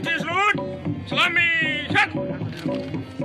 That is road. Slummy shut.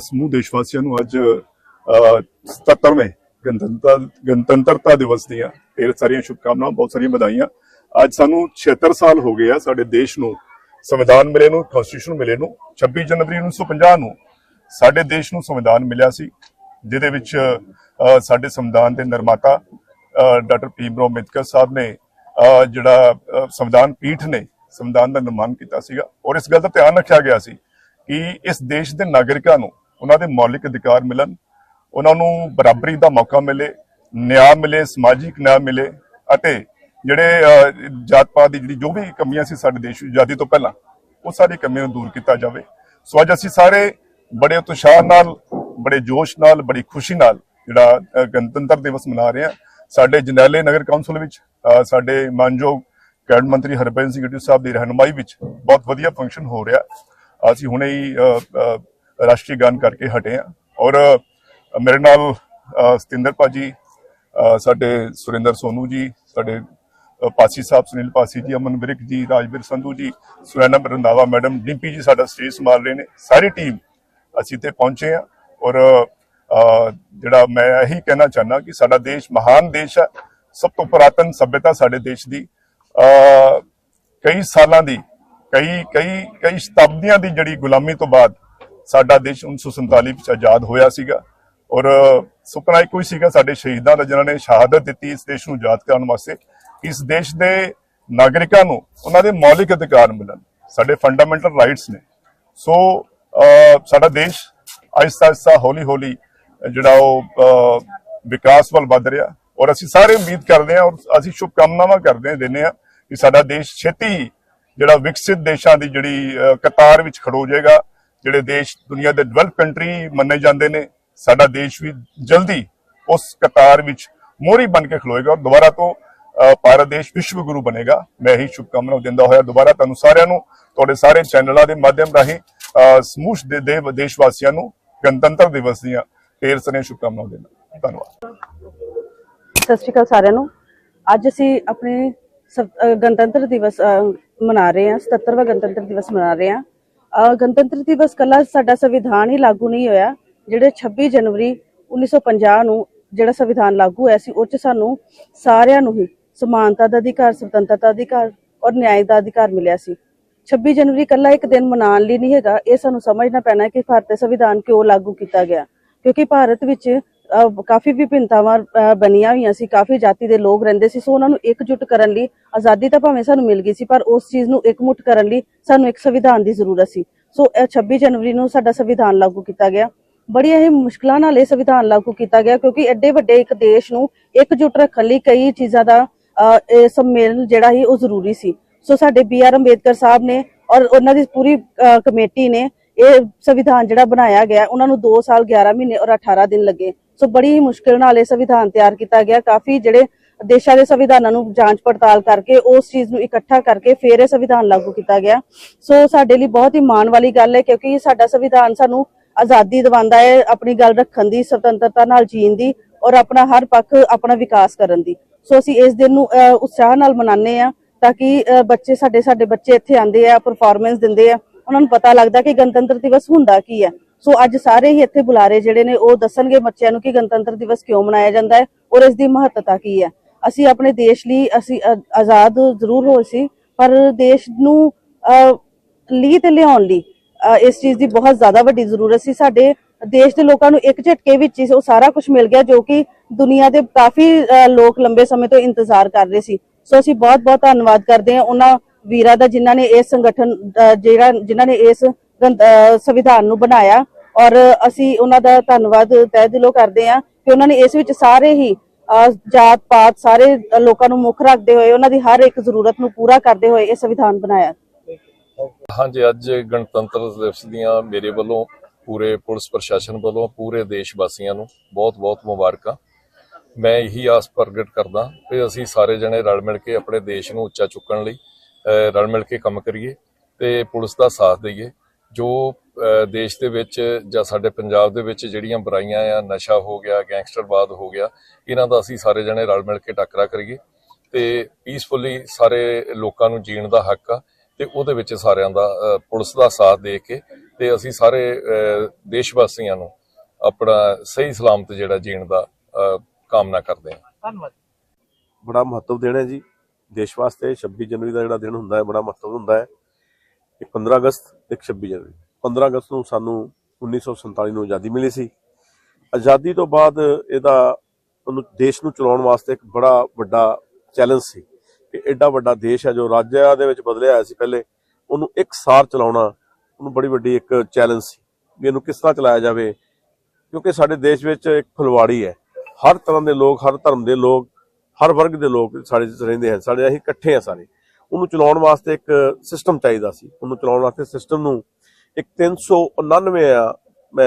ਸਮੂਹ ਦੇਸ਼ ਵਾਸੀਆਂ ਨੂੰ ਅੱਜ ਅ, 77ਵੇਂ ਗਣਤੰਤਰ ਗਣਤੰਤਰਤਾ ਦਿਵਸ ਦੀਆਂ ਢੇਰ ਸਾਰੀਆਂ ਸ਼ੁਭਕਾਮਨਾਵਾਂ ਬਹੁਤ ਸਾਰੀਆਂ ਵਧਾਈਆਂ। ਅੱਜ ਸਾਨੂੰ 76 ਸਾਲ ਹੋ ਗਏ ਆ ਸਾਡੇ ਦੇਸ਼ ਨੂੰ ਸੰਵਿਧਾਨ ਮਿਲੇ ਨੂੰ ਕਨਸਟੀਟਿਊਸ਼ਨ ਮਿਲੇ ਨੂੰ 26 ਜਨਵਰੀ 1950 ਨੂੰ ਸਾਡੇ ਦੇਸ਼ ਨੂੰ ਸੰਵਿਧਾਨ ਮਿਲਿਆ ਸੀ ਜਿਹਦੇ ਵਿੱਚ ਸਾਡੇ ਸੰਵਿਧਾਨ ਦੇ ਨਿਰਮਾਤਾ ਅ, ਡਾਕਟਰ ਭੀਮ ਰਾਓ ਅੰਬੇਦਕਰ ਸਾਹਿਬ ਨੇ ਅ, ਜਿਹੜਾ ਸੰਵਿਧਾਨ ਪੀਠ ਨੇ ਸੰਵਿਧਾਨ ਦਾ ਨਿਰਮਾਣ ਕੀਤਾ ਸੀਗਾ। ਔਰ ਇਸ ਗੱਲ ਦਾ ਧਿਆਨ ਰੱਖਿਆ ਗਿਆ ਸੀ ਕਿ ਇਸ ਦੇਸ਼ ਦੇ ਨਾਗਰਿਕਾਂ ਨੂੰ ਉਹਨਾਂ ਦੇ ਮੌਲਿਕ ਅਧਿਕਾਰ ਮਿਲਣ, ਉਹਨਾਂ ਨੂੰ ਬਰਾਬਰੀ ਦਾ ਮੌਕਾ ਮਿਲੇ, ਨਿਆਂ ਮਿਲੇ, ਸਮਾਜਿਕ ਨਿਆਂ ਮਿਲੇ ਅਤੇ ਜਿਹੜੇ ਜਾਤ ਪਾਤ ਦੀ ਜਿਹੜੀ ਜੋ ਵੀ ਕਮੀਆਂ ਸੀ ਸਾਡੇ ਦੇਸ਼ ਵਿੱਚ ਆਜ਼ਾਦੀ ਤੋਂ ਪਹਿਲਾਂ, ਉਹ ਸਾਰੀ ਕਮੀਆਂ ਨੂੰ ਦੂਰ ਕੀਤਾ ਜਾਵੇ। ਸੋ ਅੱਜ ਅਸੀਂ ਸਾਰੇ ਬੜੇ ਉਤਸ਼ਾਹ ਨਾਲ, ਬੜੇ ਜੋਸ਼ ਨਾਲ, ਬੜੀ ਖੁਸ਼ੀ ਨਾਲ ਜਿਹੜਾ ਗਣਤੰਤਰ ਦਿਵਸ ਮਨਾ ਰਹੇ ਹਾਂ। ਸਾਡੇ ਜਨੈਲੇ ਨਗਰ ਕੌਂਸਲ ਵਿੱਚ ਸਾਡੇ ਮਾਨਯੋਗ ਕੈਬਨਿਟ ਮੰਤਰੀ ਹਰਭਜਨ ਸਿੰਘ ਗਿੱਟੂ ਸਾਹਿਬ ਦੀ ਰਹਿਨੁਮਾਈ ਵਿੱਚ ਬਹੁਤ ਵਧੀਆ ਫੰਕਸ਼ਨ ਹੋ ਰਿਹਾ। ਅਸੀਂ ਹੁਣੇ ਹੀ ਰਾਸ਼ਟਰੀ ਗਾਨ ਕਰਕੇ ਹਟੇ ਹਾਂ। ਔਰ ਮੇਰੇ ਨਾਲ ਸਤਿੰਦਰ ਭਾਜੀ ਅਹ, ਸਾਡੇ ਸੁਰਿੰਦਰ ਸੋਨੂ ਜੀ ਸਾਡੇ ਪਾਸੀ ਸਾਹਿਬ ਸੁਨੀਲ ਪਾਸੀ ਜੀ ਅਮਨ ਵਿਰਕ ਜੀ ਰਾਜਵੀਰ ਸੰਧੂ ਜੀ ਸੁਰੈਨਾ ਰੰਦਾਵਾ ਮੈਡਮ ਡਿੰਪੀ ਜੀ ਸਾਡਾ ਸਟੇਜ ਸੰਭਾਲ ਰਹੇ ਨੇ। ਸਾਰੀ ਟੀਮ ਅਸੀਂ ਤੇ ਪਹੁੰਚੇ ਹਾਂ। ਔਰ ਜਿਹੜਾ ਮੈਂ ਇਹੀ ਕਹਿਣਾ ਚਾਹਨਾ ਕਿ ਸਾਡਾ ਦੇਸ਼ ਮਹਾਨ ਦੇਸ਼ ਹੈ। ਸਭ ਤੋਂ ਪੁਰਾਤਨ ਸਭਿਅਤਾ ਸਾਡੇ ਦੇਸ਼ ਦੀ। ਕਈ ਸਾਲਾਂ ਦੀ ਕਈ ਕਈ ਕਈ ਸ਼ਤਾਬਦੀਆਂ ਦੀ ਜਿਹੜੀ ਗੁਲਾਮੀ ਤੋਂ ਬਾਅਦ ਸਾਡਾ ਦੇਸ਼ 1947 ਵਿੱਚ ਆਜ਼ਾਦ ਹੋਇਆ ਸੀਗਾ। ਔਰ ਸੁਪਨਾ ਇੱਕੋ ਹੀ ਸੀਗਾ ਸਾਡੇ ਸ਼ਹੀਦਾਂ ਦਾ, ਜਿਨ੍ਹਾਂ ਨੇ ਸ਼ਹਾਦਤ ਦਿੱਤੀ ਇਸ ਦੇਸ਼ ਨੂੰ ਆਜ਼ਾਦ ਕਰਨ ਵਾਸਤੇ। ਇਸ ਦੇਸ਼ ਦੇ ਨਾਗਰਿਕਾਂ ਨੂੰ ਉਹਨਾਂ ਦੇ ਮੌਲਿਕ ਅਧਿਕਾਰ ਮਿਲਣ। ਸਾਡੇ ਫੰਡਾਮੈਂਟਲ ਰਾਈਟਸ ਨੇ। ਸੋ ਸਾਡਾ ਦੇਸ਼ ਆਹਿਸਤਾ ਆਹਿਸਤਾ ਹੌਲੀ ਹੌਲੀ ਜਿਹੜਾ ਉਹ ਵਿਕਾਸ ਵੱਲ ਵੱਧ ਰਿਹਾ। ਔਰ ਅਸੀਂ ਸਾਰੇ ਉਮੀਦ ਕਰਦੇ ਹਾਂ ਔਰ ਅਸੀਂ ਸ਼ੁਭਕਾਮਨਾਵਾਂ ਕਰਦੇ ਹਾਂ, ਦਿੰਦੇ ਹਾਂ ਕਿ ਸਾਡਾ ਦੇਸ਼ ਛੇਤੀ ਹੀ ਜਿਹੜਾ ਵਿਕਸਿਤ ਦੇਸ਼ਾਂ ਦੀ ਜਿਹੜੀ ਕਤਾਰ ਵਿੱਚ ਖੜੋ ਜਾਏਗਾ ਜਿਹੜੇ ਦੇਸ਼ ਦੁਨੀਆ ਦੇ ਡਿਵੈਲਪ ਕੰਟਰੀ ਮੰਨੇ ਜਾਂਦੇ ਨੇ ਸਾਡਾ ਦੇਸ਼ ਵੀ ਜਲਦੀ ਉਸ ਕਤਾਰ ਵਿੱਚ ਮੋਹਰੀ ਬਣ ਕੇ ਖਲੋਏਗਾ ਔਰ ਦੁਬਾਰਾ ਤੋਂ ਭਾਰਤ ਦੇਸ਼ ਵਿਸ਼ਵ ਗੁਰੂ ਬਣੇਗਾ। ਮੈਂ ਇਹੀ ਸ਼ੁਭਕਾਮਨਾਵਾਂ ਦਿੰਦਾ ਹੋਇਆ ਦੁਬਾਰਾ ਤੁਹਾਨੂੰ ਸਾਰਿਆਂ ਨੂੰ ਤੁਹਾਡੇ ਸਾਰੇ ਚੈਨਲਾਂ ਦੇ ਮਾਧਿਅਮ ਰਾਹੀਂ ਅਹ, ਸਮੂਹ ਦੇ ਦੇ ਦੇਸ਼ ਵਾਸੀਆਂ ਨੂੰ ਗਣਤੰਤਰ ਦਿਵਸ ਦੀਆਂ ਢੇਰ ਸਾਰੀਆਂ ਸ਼ੁਭਕਾਮਨਾਵਾਂ ਦਿੰਦਾ। ਧੰਨਵਾਦ। ਸਤਿ ਸ਼੍ਰੀ ਅਕਾਲ ਸਾਰਿਆਂ ਨੂੰ। ਅੱਜ ਅਸੀਂ ਆਪਣੇ ਗਣਤੰਤਰ ਦਿਵਸ ਮਨਾ ਰਹੇ ਹਾਂ 77ਵਾਂ ਗਣਤੰਤਰ ਦਿਵਸ ਮਨਾ ਰਹੇ ਹਾਂ। ਗਣਤੰਤਰ ਦਿਵਸ ਕੱਲਾ ਸਾਡਾ ਸੰਵਿਧਾਨ ਹੀ ਲਾਗੂ ਨਹੀਂ ਹੋਇਆ, ਜਿਹੜੇ 26 ਜਨਵਰੀ 1950 ਨੂੰ ਜਿਹੜਾ ਸੰਵਿਧਾਨ ਲਾਗੂ ਹੋਇਆ ਸੀ, ਉਹ ਚ ਸਾਨੂੰ ਸਾਰਿਆਂ ਨੂੰ ਹੀ ਸਮਾਨਤਾ ਦਾ ਅਧਿਕਾਰ, ਸੁਤੰਤਰਤਾ ਦਾ ਅਧਿਕਾਰ ਔਰ ਨਿਆਂ ਦਾ ਅਧਿਕਾਰ ਮਿਲਿਆ ਸੀ। 26 ਜਨਵਰੀ ਕੱਲਾ ਇੱਕ ਦਿਨ ਮਨਾਉਣ ਲਈ ਨਹੀਂ ਹੈਗਾ, ਇਹ ਸਾਨੂੰ ਸਮਝਣਾ ਪੈਣਾ ਕਿ ਭਾਰਤੀ ਸੰਵਿਧਾਨ ਕਿਉਂ ਲਾਗੂ ਕੀਤਾ ਗਿਆ। ਕਿਉਂਕਿ ਭਾਰਤ ਵਿੱਚ ਕਾਫੀ ਵਿਭਿੰਨਤਾਵਾਂ ਬਣੀਆਂ ਹੋਈਆਂ ਸੀ, ਕਾਫੀ ਜਾਤੀ ਦੇ ਲੋਕ ਰਹਿੰਦੇ ਸੀ, ਸੋ ਉਹਨਾਂ ਨੂੰ ਇਕਜੁੱਟ ਕਰਨ ਲਈ ਆਜ਼ਾਦੀ ਤਾਂ ਭਾਵੇਂ ਸਾਨੂੰ ਮਿਲ ਗਈ ਸੀ, ਪਰ ਉਸ ਚੀਜ਼ ਨੂੰ ਇਕਮੁੱਠ ਕਰਨ ਲਈ ਸਾਨੂੰ ਇੱਕ ਸੰਵਿਧਾਨ ਦੀ ਜ਼ਰੂਰਤ ਸੀ। ਸੋ 26 ਜਨਵਰੀ ਨੂੰ ਸਾਡਾ ਸੰਵਿਧਾਨ ਲਾਗੂ ਕੀਤਾ ਗਿਆ। ਬੜੀਆਂ ਹੀ ਮੁਸ਼ਕਲਾਂ ਨਾਲ ਇਹ ਸੰਵਿਧਾਨ ਲਾਗੂ ਕੀਤਾ ਗਿਆ, ਕਿਉਂਕਿ ਐਡੇ ਵੱਡੇ ਇੱਕ ਦੇਸ਼ ਨੂੰ ਇਕਜੁੱਟ ਰੱਖਣ ਲਈ ਕਈ ਚੀਜ਼ਾਂ ਦਾ ਇਹ ਸੰਮੇਲਨ ਜਿਹੜਾ ਸੀ, ਉਹ ਜ਼ਰੂਰੀ ਸੀ। ਸੋ ਸਾਡੇ ਬੀ ਆਰ ਅੰਬੇਦਕਰ ਸਾਹਿਬ ਨੇ ਔਰ ਉਹਨਾਂ ਦੀ ਪੂਰੀ ਕਮੇਟੀ ਨੇ ਇਹ ਸੰਵਿਧਾਨ ਜਿਹੜਾ ਬਣਾਇਆ ਗਿਆ, ਉਹਨਾਂ ਨੂੰ 2 ਸਾਲ 11 ਮਹੀਨੇ ਔਰ 18 ਦਿਨ ਲੱਗੇ। ਸੋ ਬੜੀ ਹੀ ਮੁਸ਼ਕਿਲ ਨਾਲ ਇਹ ਸੰਵਿਧਾਨ ਤਿਆਰ ਕੀਤਾ ਗਿਆ। ਕਾਫੀ ਜਿਹੜੇ ਦੇਸ਼ਾਂ ਦੇ ਸੰਵਿਧਾਨਾਂ ਨੂੰ ਜਾਂਚ ਪੜਤਾਲ ਕਰਕੇ ਉਸ ਚੀਜ਼ ਨੂੰ ਇਕੱਠਾ ਕਰਕੇ ਫਿਰ ਇਹ ਸੰਵਿਧਾਨ ਲਾਗੂ ਕੀਤਾ ਗਿਆ। ਸੋ ਸਾਡੇ ਲਈ ਬਹੁਤ ਹੀ ਮਾਣ ਵਾਲੀ ਗੱਲ ਹੈ ਕਿਉਂਕਿ ਸਾਡਾ ਸੰਵਿਧਾਨ ਸਾਨੂੰ ਆਜ਼ਾਦੀ ਦਿਵਾਉਂਦਾ ਹੈ ਆਪਣੀ ਗੱਲ ਰੱਖਣ ਦੀ ਸੁਤੰਤਰਤਾ ਨਾਲ ਜੀਣ ਦੀ ਔਰ ਆਪਣਾ ਹਰ ਪੱਖ ਆਪਣਾ ਵਿਕਾਸ ਕਰਨ ਦੀ। ਸੋ ਅਸੀਂ ਇਸ ਦਿਨ ਨੂੰ ਅਹ, ਉਤਸ਼ਾਹ ਨਾਲ ਮਨਾਉਂਦੇ ਆ ਤਾਂ ਕਿ ਬੱਚੇ ਸਾਡੇ ਸਾਡੇ ਬੱਚੇ ਇੱਥੇ ਆਉਂਦੇ ਆ ਪਰਫਾਰਮੈਂਸ ਦਿੰਦੇ ਆ। ਉਹਨਾਂ ਨੂੰ ਪਤਾ ਲੱਗਦਾ ਕਿ ਗਣਤੰਤਰ ਦਿਵਸ ਹੁੰਦਾ ਕੀ ਹੈ। ਸੋ ਅੱਜ ਸਾਰੇ ਹੀ ਇੱਥੇ ਬੁਲਾਰੇ ਜਿਹੜੇ ਨੇ ਉਹ ਦੱਸਣਗੇ ਬੱਚਿਆਂ ਨੂੰ ਕਿ ਗਣਤੰਤਰ ਦਿਵਸ ਕਿਉਂ ਮਨਾਇਆ ਜਾਂਦਾ ਹੈ ਔਰ ਇਸ ਦੀ ਮਹੱਤਤਾ ਕੀ ਹੈ। ਅਸੀਂ ਆਪਣੇ ਦੇਸ਼ ਲਈ ਅਸੀਂ ਆਜ਼ਾਦ ਜ਼ਰੂਰ ਹੋਏ ਸੀ ਪਰ ਦੇਸ਼ ਨੂੰ ਅਹ, ਤੇ ਲਿਆਉਣ ਲਈ ਇਸ ਚੀਜ਼ ਦੀ ਬਹੁਤ ਜ਼ਿਆਦਾ ਵੱਡੀ ਜ਼ਰੂਰਤ ਸੀ। ਸਾਡੇ ਦੇਸ਼ ਦੇ ਲੋਕਾਂ ਨੂੰ ਇੱਕ ਝਟਕੇ ਵਿੱਚ ਹੀ ਉਹ ਸਾਰਾ ਕੁਝ ਮਿਲ ਗਿਆ ਜੋ ਕਿ ਦੁਨੀਆ ਦੇ ਕਾਫੀ ਲੋਕ ਲੰਬੇ ਸਮੇਂ ਤੋਂ ਇੰਤਜ਼ਾਰ ਕਰ ਰਹੇ ਸੀ। ਸੋ ਅਸੀਂ ਬਹੁਤ ਬਹੁਤ ਧੰਨਵਾਦ ਕਰਦੇ ਹਾਂ ਉਹਨਾਂ ਵੀਰਾਂ ਦਾ ਜਿਨ੍ਹਾਂ ਨੇ ਇਸ ਸੰਗਠਨ ਜਿਹੜਾ ਜਿਨ੍ਹਾਂ ਨੇ ਇਸ ਸੰਵਿਧਾਨ ਨੂੰ ਬਣਾਇਆ ਔਰ ਅਸੀਂ ਉਹਨਾਂ ਦਾ ਧੰਨਵਾਦ ਤਹਿ ਦਿਲੋਂ ਕਰਦੇ ਹਾਂ ਕਿ ਉਹਨਾਂ ਨੇ ਇਸ ਵਿੱਚ ਸਾਰੇ ਹੀ ਜਾਤ ਪਾਤ ਸਾਰੇ ਲੋਕਾਂ ਨੂੰ ਮੁੱਖ ਰੱਖਦੇ ਹੋਏ ਉਹਨਾਂ ਦੀ ਹਰ ਇੱਕ ਜ਼ਰੂਰਤ ਨੂੰ ਪੂਰਾ ਕਰਦੇ ਹੋਏ ਇਹ ਸੰਵਿਧਾਨ ਬਣਾਇਆ। ਹਾਂਜੀ, ਅੱਜ ਗਣਤੰਤਰ ਦਿਵਸ ਦੀਆਂ ਮੇਰੇ ਵੱਲੋਂ, ਪੂਰੇ ਪੁਲਿਸ ਪ੍ਰਸ਼ਾਸਨ ਵੱਲੋਂ, ਪੂਰੇ ਦੇਸ਼ ਵਾਸੀਆਂ ਨੂੰ ਬਹੁਤ-ਬਹੁਤ ਮੁਬਾਰਕਾਂ। ਮੈਂ ਇਹੀ ਆਸ ਪ੍ਰਗਟ ਕਰਦਾ ਕਿ ਅਸੀਂ ਸਾਰੇ ਜਣੇ ਰਲ ਮਿਲ ਕੇ ਆਪਣੇ ਦੇਸ਼ ਨੂੰ ਉੱਚਾ ਚੁੱਕਣ ਲਈ ਰਲ ਮਿਲ ਕੇ ਕੰਮ ਕਰੀਏ ਤੇ ਪੁਲਿਸ ਦਾ ਸਾਥ ਦਈਏ। ਜੋ ਦੇਸ਼ ਦੇ ਵਿੱਚ ਜਾਂ ਸਾਡੇ ਪੰਜਾਬ ਦੇ ਵਿੱਚ ਜਿਹੜੀਆਂ ਬੁਰਾਈਆਂ ਆ ਨਸ਼ਾ ਹੋ ਗਿਆ ਗੈਂਗਸਟਰਵਾਦ ਹੋ ਗਿਆ ਇਹਨਾਂ ਦਾ ਅਸੀਂ ਸਾਰੇ ਜਣੇ ਰਲ ਮਿਲ ਕੇ ਟੱਕਰਾ ਕਰੀਏ ਤੇ ਪੀਸਫੁਲੀ ਸਾਰੇ ਲੋਕਾਂ ਨੂੰ ਜੀਣ ਦਾ ਹੱਕ ਆ ਤੇ ਉਹਦੇ ਵਿੱਚ ਸਾਰਿਆਂ ਦਾ ਪੁਲਿਸ ਦਾ ਸਾਥ ਦੇ ਕੇ ਤੇ ਅਸੀਂ ਸਾਰੇ ਦੇਸ਼ ਵਾਸੀਆਂ ਨੂੰ ਆਪਣਾ ਸਹੀ ਸਲਾਮਤ ਜਿਹੜਾ ਜੀਣ ਦਾ ਕਾਮਨਾ ਕਰਦੇ ਹਾਂ। ਬੜਾ ਮਹੱਤਵ ਦਿਨ ਹੈ ਜੀ। ਦੇਸ਼ ਵਾਸਤੇ 26 ਜਨਵਰੀ ਦਾ ਜਿਹੜਾ ਦਿਨ ਹੁੰਦਾ ਹੈ ਬੜਾ ਮਹੱਤਵ ਹੁੰਦਾ ਹੈ। ਇੱਕ 15 ਅਗਸਤ ਇੱਕ 26 ਜਨਵਰੀ। 15 ਅਗਸਤ ਨੂੰ ਸਾਨੂੰ 1947 ਨੂੰ ਆਜ਼ਾਦੀ ਮਿਲੀ ਸੀ। ਆਜ਼ਾਦੀ ਤੋਂ ਬਾਅਦ ਇਹਦਾ ਉਹਨੂੰ ਦੇਸ਼ ਨੂੰ ਚਲਾਉਣ ਵਾਸਤੇ ਇੱਕ ਬੜਾ ਵੱਡਾ ਚੈਲੰਜ ਸੀ ਕਿ ਐਡਾ ਵੱਡਾ ਦੇਸ਼ ਹੈ ਜੋ ਰਾਜਾਂ ਦੇ ਵਿੱਚ ਬਦਲਿਆ ਹੋਇਆ ਸੀ ਪਹਿਲੇ। ਉਹਨੂੰ ਇੱਕ ਸਾਰ ਚਲਾਉਣਾ ਉਹਨੂੰ ਬੜੀ ਵੱਡੀ ਇੱਕ ਚੈਲੰਜ ਸੀ ਵੀ ਇਹਨੂੰ ਕਿਸ ਤਰ੍ਹਾਂ ਚਲਾਇਆ ਜਾਵੇ। ਕਿਉਂਕਿ ਸਾਡੇ ਦੇਸ਼ ਵਿੱਚ ਇੱਕ ਫੁਲਵਾੜੀ ਹੈ। ਹਰ ਤਰ੍ਹਾਂ ਦੇ ਲੋਕ, ਹਰ ਧਰਮ ਦੇ ਲੋਕ, ਹਰ ਵਰਗ ਦੇ ਲੋਕ ਸਾਡੇ ਰਹਿੰਦੇ ਹਨ। ਸਾਡੇ ਅਸੀਂ ਇਕੱਠੇ ਆ ਸਾਰੇ। ਉਹਨੂੰ ਚਲਾਉਣ ਵਾਸਤੇ ਇੱਕ ਸਿਸਟਮ ਚਾਹੀਦਾ ਸੀ। ਉਹਨੂੰ ਚਲਾਉਣ ਵਾਸਤੇ ਸਿਸਟਮ ਨੂੰ ਇੱਕ 399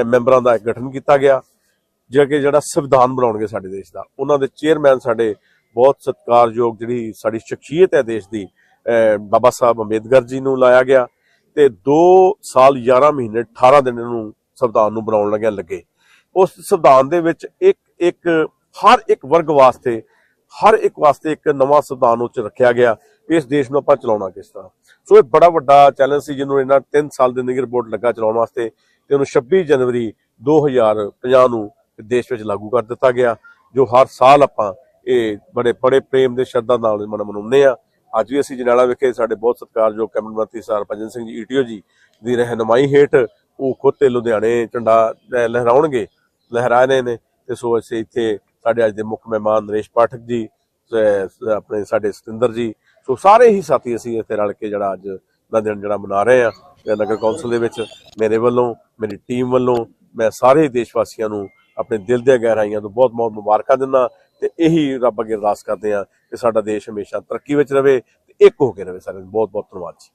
ਮੈਂਬਰਾਂ ਦਾ ਇੱਕ ਗਠਨ ਕੀਤਾ ਗਿਆ, ਜਿਹੜਾ ਕਿ ਜਿਹੜਾ ਸੰਵਿਧਾਨ ਬਣਾਉਣਗੇ ਸਾਡੇ ਦੇਸ਼ ਦਾ। ਉਹਨਾਂ ਦੇ ਚੇਅਰਮੈਨ ਸਾਡੇ ਬਹੁਤ ਸਤਿਕਾਰਯੋਗ ਜਿਹੜੀ ਸਾਡੀ ਸ਼ਖਸੀਅਤ ਹੈ ਦੇਸ਼ ਦੀ, ਅਹ, ਬਾਬਾ ਸਾਹਿਬ ਅੰਬੇਦਕਰ ਜੀ ਨੂੰ ਲਾਇਆ ਗਿਆ ਤੇ 2 ਸਾਲ 11 ਮਹੀਨੇ 18 ਦਿਨ ਇਹਨੂੰ ਸੰਵਿਧਾਨ ਨੂੰ ਬਣਾਉਣ ਲੱਗਿਆ ਲੱਗੇ। ਉਸ ਸੰਵਿਧਾਨ ਦੇ ਵਿੱਚ ਇੱਕ ਇੱਕ, ਹਰ ਇੱਕ ਵਰਗ ਵਾਸਤੇ ਹਰ ਇੱਕ ਵਾਸਤੇ ਇੱਕ ਨਵਾਂ ਸੰਵਿਧਾਨ ਉੱਚ ਰੱਖਿਆ ਗਿਆ। ਇਸ ਦੇਸ਼ ਨੂੰ ਆਪਾਂ ਚਲਾਉਣਾ ਕਿਸ ਤਰ੍ਹਾਂ? ਸੋ ਇਹ ਬੜਾ ਵੱਡਾ ਚੈਲੰਜ ਸੀ ਜਿਹਨੂੰ ਇਹਨਾਂ 3 ਸਾਲ ਦੇ ਨਿਗਰ ਬੋਰਡ ਲੱਗਾ ਚਲਾਉਣ ਵਾਸਤੇ ਤੇ ਉਹਨੂੰ 26 ਜਨਵਰੀ 2050 ਨੂੰ ਦੇਸ਼ ਵਿੱਚ ਲਾਗੂ ਕਰ ਦਿੱਤਾ ਗਿਆ, ਜੋ ਹਰ ਸਾਲ ਆਪਾਂ ਇਹ ਬੜੇ ਬੜੇ ਪ੍ਰੇਮ ਦੇ ਸ਼ਰਧਾ ਨਾਲ ਮਨਾਉਂਦੇ ਆ ਅੱਜ ਵੀ ਅਸੀਂ ਜਨਾਲਾ ਵਿਖੇ ਸਾਡੇ ਬਹੁਤ ਸਤਿਕਾਰਯੋਗ ਕੈਬਨਿਟ ਮੰਤਰੀ ਸਰ ਸਿੰਘ ਜੀ ਈਟੀਓ ਜੀ ਦੀ ਰਹਿਨਮਾਈ ਹੇਠ ਉਹ ਖੁਦ ਤੇ ਲੁਧਿਆਣੇ ਝੰਡਾ ਲਹਿਰਾਉਣਗੇ ਲਹਿਰਾ ਰਹੇ ਨੇ ਤੇ ਸੋ ਅਸੀਂ ਇੱਥੇ ਸਾਡੇ ਅੱਜ ਦੇ ਮੁੱਖ ਮਹਿਮਾਨ ਨਰੇਸ਼ ਪਾਠਕ ਜੀ ਆਪਣੇ ਸਾਡੇ ਸਤਿੰਦਰ ਜੀ। ਸੋ ਸਾਰੇ ਹੀ ਸਾਥੀ ਅਸੀਂ ਇੱਥੇ ਰਲ ਕੇ ਜਿਹੜਾ ਅੱਜ ਦਾ ਦਿਨ ਜਿਹੜਾ ਮਨਾ ਰਹੇ ਆ ਨਗਰ ਕੌਂਸਲ ਦੇ ਵਿੱਚ ਮੇਰੇ ਵੱਲੋਂ, ਮੇਰੀ ਟੀਮ ਵੱਲੋਂ, ਮੈਂ ਸਾਰੇ ਦੇਸ਼ ਵਾਸੀਆਂ ਨੂੰ ਆਪਣੇ ਦਿਲ ਦੀਆਂ ਗਹਿਰਾਈਆਂ ਤੋਂ ਬਹੁਤ ਬਹੁਤ ਮੁਬਾਰਕਾਂ ਦਿੰਦਾ ਤੇ ਇਹੀ ਰੱਬ ਅੱਗੇ ਅਰਦਾਸ ਕਰਦੇ ਆ ਕਿ ਸਾਡਾ ਦੇਸ਼ ਹਮੇਸ਼ਾ ਤਰੱਕੀ ਵਿੱਚ ਰਵੇ ਤੇ ਇੱਕ ਹੋ ਕੇ ਰਵੇ ਸਾਰੇ ਬਹੁਤ ਬਹੁਤ ਧੰਨਵਾਦ ਜੀ।